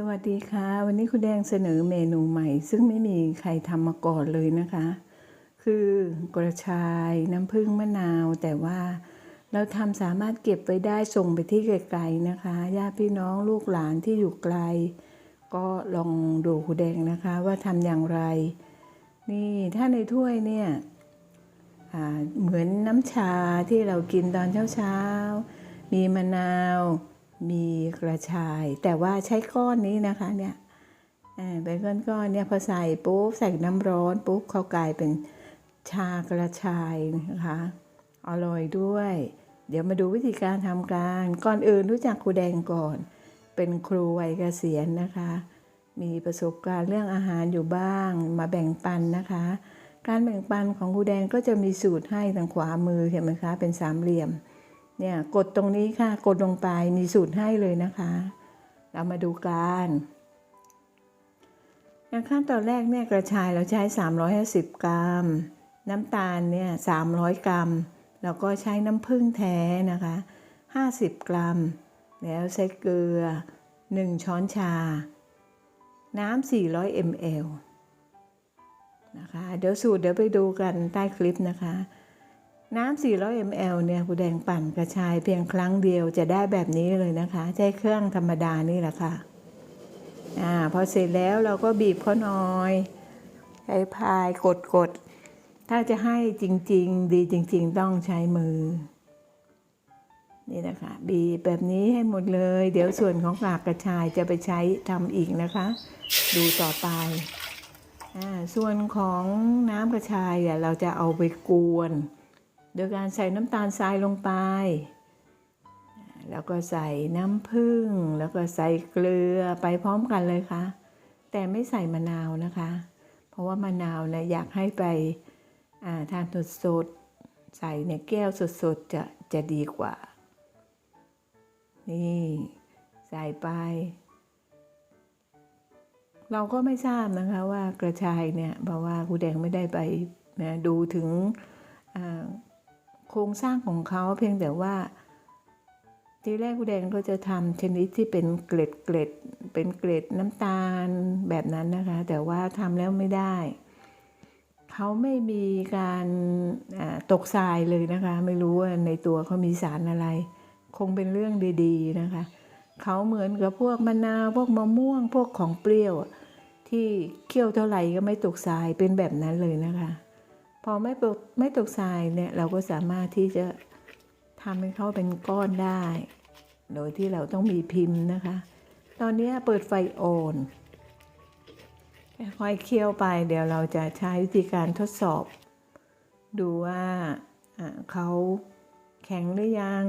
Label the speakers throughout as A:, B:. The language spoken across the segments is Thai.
A: สวัสดีค่ะ วันนี้คุณแดงเสนอเมนูใหม่ ซึ่งไม่มีใครทำมาก่อนเลยนะคะ คือกระชายน้ำผึ้งมะนาว แต่ว่าเราทำสามารถเก็บไว้ได้ส่งไปที่ไกลๆนะคะญาติพี่น้องลูกหลานที่อยู่ไกล ก็ลองดูคุณแดงนะคะว่าทำอย่างไร นี่ถ้าในถ้วยเนี่ยเหมือนน้ำชาที่เรากินตอนเช้าๆมีมะนาว มีกระชาย แต่ว่าใช้ก้อนนี้นะคะเนี่ยอ่าเป็นก้อนเนี่ยพอใส่ปุ๊บใส่น้ำร้อนปุ๊บเขากลายเป็นชากระชายนะคะอร่อยด้วย เดี๋ยวมาดูวิธีการทำการก่อนอื่นรู้จักครูแดงก่อน เป็นครูวัยเกษียณนะคะ มีประสบการณ์เรื่องอาหารอยู่บ้างมาแบ่งปันนะคะ การแบ่งปันของครูแดงก็จะมีสูตรให้ทางขวามือเห็นไหมคะเป็นสามเหลี่ยม เนี่ยกดตรงนี้ค่ะ กดลงไปมีสูตรให้เลยนะคะ เรามาดูกันอย่างขั้นตอนแรกเนี่ยกระชายเราใช้ 350 กรัม น้ำตาลเนี่ย300 กรัม แล้วก็ใช้น้ำผึ้งแท้นะคะ 50 กรัม แล้วใช้เกลือ 1 ช้อนชา น้ำ400 ml นะคะ เดี๋ยวสูตรเดี๋ยวไปดูกันใต้คลิปนะคะ น้ำ 400 ml เนี่ยคุณแดงปั่นกระชายเพียงครั้งเดียวจะได้แบบนี้เลยนะคะ ใช้เครื่องธรรมดานี่แหละค่ะ อ่า พอเสร็จแล้วเราก็บีบเขาหน่อยใช้พายกดกดๆถ้าจะให้จริง ๆ ดีจริง ๆ ต้องใช้มือ นี่นะคะ บีบแบบนี้ให้หมดเลย เดี๋ยวส่วนของกากกระชายจะไปใช้ทำอีกนะคะ ดูต่อไปอ่าส่วนของน้ำกระชายอะเราจะเอาไปกวน โดยการใส่น้ำตาลทรายลงไป แล้วก็ใส่น้ำผึ้งแล้วก็ใส่เกลือไปพร้อมกันเลยค่ะ แต่ไม่ใส่มะนาวนะคะ เพราะว่ามะนาวเนี่ยอยากให้ไปาทานสดๆใส่ในแก้วสดๆจะจะดีกว่า นี่ใส่ไป เราก็ไม่ทราบนะคะว่ากระชายเนี่ยเพราะว่าครูแดงไม่ได้ไปดูถึง โครงสร้างของเขาเพียงแต่ว่า ทีแรกครูแดงก็จะทำชนิดที่เป็นเกล็ดเกล็ดเป็นเกล็ดน้ำตาลแบบนั้นนะคะ แต่ว่าทำแล้วไม่ได้ เขาไม่มีการตกทรายเลยนะคะ ไม่รู้ว่าในตัวเขามีสารอะไร คงเป็นเรื่องดีๆนะคะเขาเหมือนกับพวกมะนาวพวกมะม่วงพวกของเปรี้ยว ที่เคี่ยวเท่าไหร่ก็ไม่ตกทรายเป็นแบบนั้นเลยนะคะ อไม่ตกไม่ตกทรายเนี่ยเราก็สามารถที่จะทำให้เขาเป็นก้อนได้ โดยที่เราต้องมีพิมพ์นะคะ ตอนนี้เปิดไฟอ่อนค่อยเคี่ยวไป เดี๋ยวเราจะใช้วิธีการทดสอบ ดูว่าอ่าเขาแข็งหรือยัง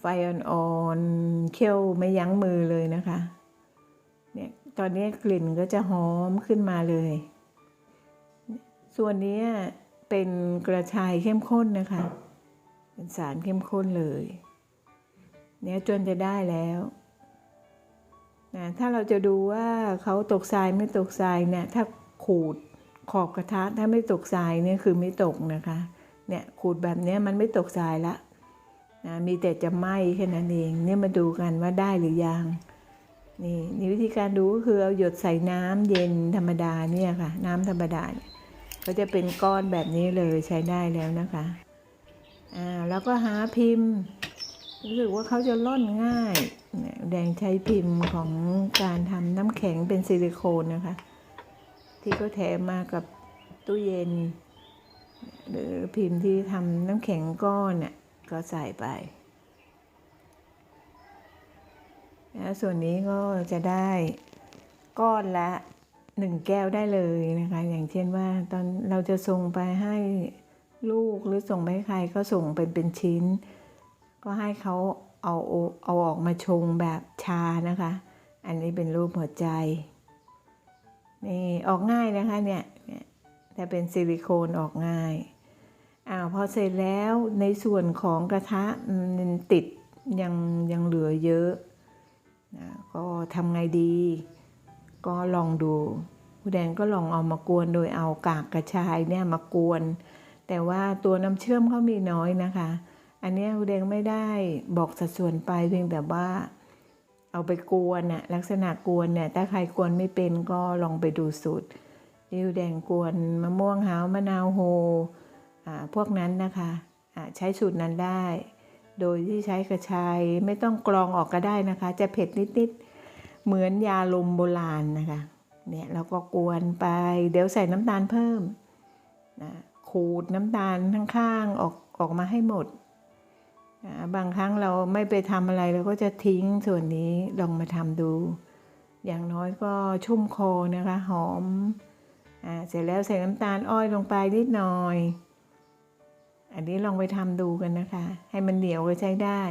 A: ไฟอ่อนๆเคี่ยวไม่ยั้งมือเลยนะคะ เนี่ยตอนนี้กลิ่นก็จะหอมขึ้นมาเลย ส่วนนี้เป็นกระชายเข้มข้นนะคะ เป็นสารเข้มข้นเลย เนี่ยจนจะได้แล้วนะถ้าเราจะดูว่าเขาตกทรายไม่ตกทรายเนี่ยถ้าขูดขอบกระทะถ้าไม่ตกทรายเนี่ยคือไม่ตกนะคะเนี่ยขูดแบบเนี้ยมันไม่ตกทรายละนะมีแต่จะไหม้แค่นั้นเองเนี่ยมาดูกันว่าได้หรือยังนี่นี่วิธีการดูก็คือเอาหยดใส่น้ำเย็นธรรมดาเนี่ยค่ะ น้ำธรรมดาเนี่ย ก็จะเป็นก้อนแบบนี้เลยใช้ได้แล้วนะคะอ่าแล้วก็หาพิมพ์ รู้สึกว่าเขาจะล่อนง่าย แดงใช้พิมพ์ของการทำน้ำแข็งเป็นซิลิโคนนะคะ ที่เขาแถมมากับตู้เย็น หรือพิมพ์ที่ทำน้ำแข็งก้อนเนี่ยก็ใส่ไปนะส่วนนี้ก็จะได้ก้อนละ หนึ่งแก้วได้เลยนะคะ อย่างเช่นว่าตอนเราจะส่งไปให้ลูกหรือส่งไปให้ใครก็ส่งเป็นเป็นชิ้น ก็ให้เขาเอาเอาออกมาชงแบบชานะคะ อันนี้เป็นรูปหัวใจนี่ออกง่ายนะคะเนี่ยแต่เป็นซิลิโคนออกง่ายอ่าวพอเสร็จแล้วในส่วนของกระทะมันติดยังยังเหลือเยอะนะก็ทำไงดี ก็ลองดูผู้แดงก็ลองเอามากวนโดยเอากากกระชายเนี่ยมากวน แต่ว่าตัวน้ำเชื่อมเขามีน้อยนะคะ อันนี้ยผู้แดงไม่ได้บอกสัดส่วนไปเพียงแต่ว่าเอาไปกวนน่ะลักษณะกวนเนี่ยถ้าใครกวนไม่เป็นก็ลองไปดูสูตรริ้วแดงกวนมะม่วงหาวมะนาวโฮอ่าพวกนั้นนะคะอ่าใช้สูตรนั้นได้ โดยที่ใช้กระชายไม่ต้องกรองออกก็ได้นะคะ จะเผ็ดนิดๆ เหมือนยาลมโบราณนะคะเนี่ยเราก็กวนไป เดี๋ยวใส่น้ำตาลเพิ่มนะขูดน้ำตาลข้างๆออกออกมาให้หมดอ่าบางครั้งเราไม่ไปทำอะไรเราก็จะทิ้งส่วนนี้ลองมาทำดู อย่างน้อยก็ชุ่มคอนะคะหอมอ่าเสร็จแล้วใส่น้ำตาลอ้อยลงไปนิดหน่อย อันนี้ลองไปทำดูกันนะคะ ให้มันเหนียวก็ใช้ได้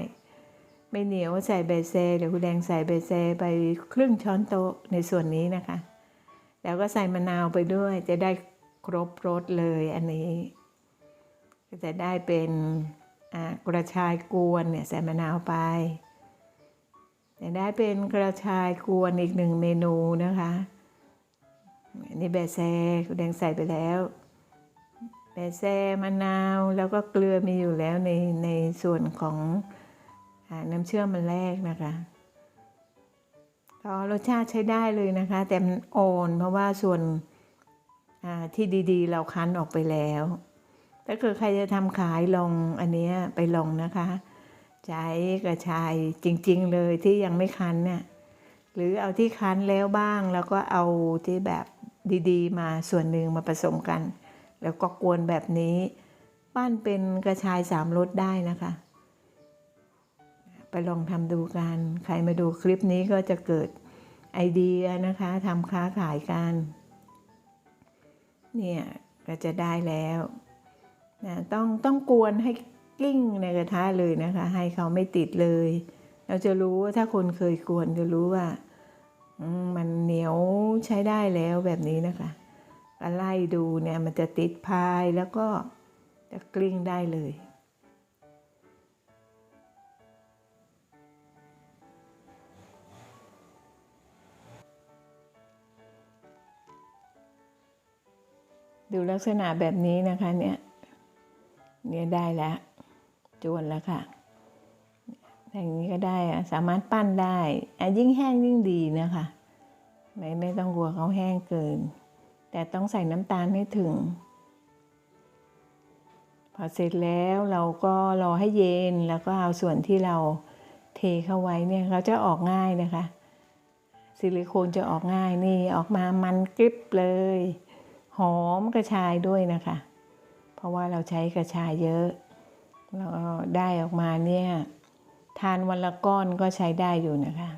A: ไม่เหนียวใส่เบเซเดี๋ยวคุณแดงใส่เบเซไปครึ่งช้อนโต๊ะในส่วนนี้นะคะ แล้วก็ใส่มะนาวไปด้วย จะได้ครบรสเลยอันนี้ ก็จะได้เป็นกระชายกวนเนี่ยใส่มะนาวไปจะได้เป็นกระชายกวนอีกหนึ่งเมนูนะคะอันนี่แบะแซคุณแดงใส่ไปแล้วแบะแซมะนาวแล้วก็เกลือมีอยู่แล้วในในส่วนของ น้ำเชื่อมมันแรกนะคะก็รสชาติใช้ได้เลยนะคะ แต่มันอ่อนเพราะว่าส่วนที่ดีๆ เราคั้นออกไปแล้ว ถ้าเกิดใครจะทำขายลองอันเนี้ยไปลองนะคะ ใช้กระชายจริง ๆ เลยที่ยังไม่คั้นเนี่ยหรือเอาที่คั้นแล้วบ้าง แล้วก็เอาที่แบบดีๆ มาส่วนหนึ่งมาผสมกัน แล้วก็กวนแบบนี้ ปั้นเป็นกระชายสามรสได้นะคะ ไปลองทำดูกัน ใครมาดูคลิปนี้ก็จะเกิดไอเดียนะคะทำค้าขายกัน เนี่ยก็จะได้แล้วนะต้องต้องกวนให้กลิ้งในกระทะเลยนะคะ ให้เขาไม่ติดเลย เราจะรู้ว่าถ้าคนเคยกวนจะรู้ว่ามมันเหนียวใช้ได้แล้วแบบนี้นะคะก็ไล่ดูเนี่ยมันจะติดพายแล้วก็จะกลิ้งได้เลย ดูลักษณะแบบนี้นะคะเนี่ยเนี่ยได้แล้วจวนแล้วค่ะอย่างนี้ก็ได้อะสามารถปั้นได้อยิ่งแห้งยิ่งดีนะคะ ไม่ไม่ต้องกลัวเขาแห้งเกิน แต่ต้องใส่น้ำตาลให้ถึง พอเสร็จแล้วเราก็รอให้เย็นแล้วก็เอาส่วนที่เราเทเข้าไว้เนี่ยเขาจะออกง่ายนะคะ ซิลิโคนจะออกง่ายนี่ออกมามันกริบเลย อมกระชายด้วยนะคะ เพราะว่าเราใช้กระชายเยอะแล้วได้ออกมาเนี่ยทานวันละก้อนก็ใช้ได้อยู่นะคะ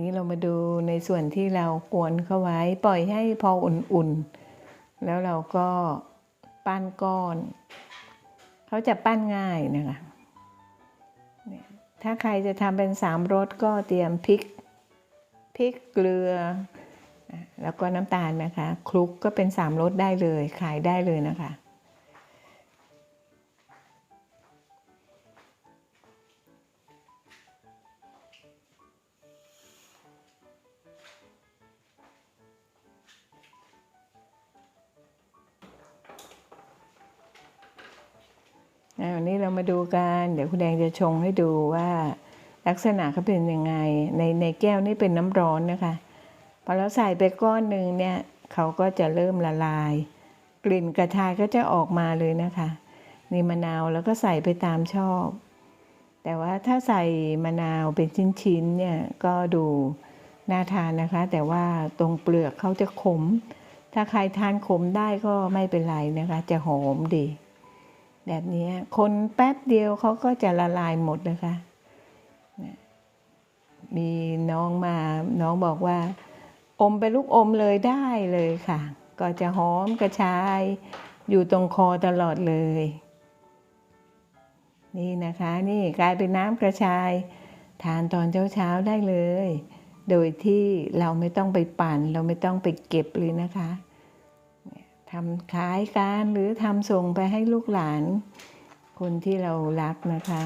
A: นี้เรามาดูในส่วนที่เรากวนเข้าไว้ปล่อยให้พออุ่นๆ แล้วเราก็ปั้นก้อน เขาจะปั้นง่ายนะคะ ถ้าใครจะทำเป็นสามรสก็เตรียมพริกพริกเกลือ แล้วก็น้ำตาลนะคะ คลุกก็เป็นสามรสได้เลยขายได้เลยนะคะ วันนี้เรามาดูกันเดี๋ยวคุณแดงจะชงให้ดูว่าลักษณะเขาเป็นยังไง ในในแก้วนี่เป็นน้ำร้อนนะคะพอเราใส่ไปก้อนหนึ่งเนี่ยเขาก็จะเริ่มละลาย กลิ่นกระชายก็จะออกมาเลยนะคะ นี่มะนาวแล้วก็ใส่ไปตามชอบ แต่ว่าถ้าใส่มะนาวเป็นชิ้นๆเนี่ยก็ดูน่าทานนะคะ แต่ว่าตรงเปลือกเขาจะขม ถ้าใครทานขมได้ก็ไม่เป็นไรนะคะ จะหอมดี แบบนี้คนแป๊บเดียวเขาก็จะละลายหมดนะคะมีน้องมาน้องบอกว่า อมไปลูกอมเลยได้เลยค่ะ ก็จะหอมกระชาย อยู่ตรงคอตลอดเลย นี่นะคะ นี่กลายเป็นน้ำกระชาย ทานตอนเช้าๆได้เลย โดยที่เราไม่ต้องไปปั่น เราไม่ต้องไปเก็บเลยนะคะ ทำขายการหรือทำส่งไปให้ลูกหลาน คนที่เรารักนะคะ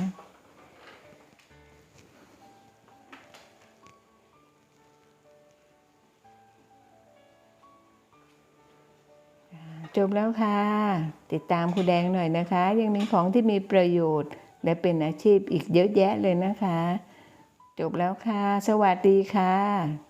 A: จบแล้วค่ะ ติดตามครูแดงหน่อยนะคะ ยังมีของที่มีประโยชน์ และเป็นอาชีพอีกเยอะแยะเลยนะคะ จบแล้วค่ะ สวัสดีค่ะ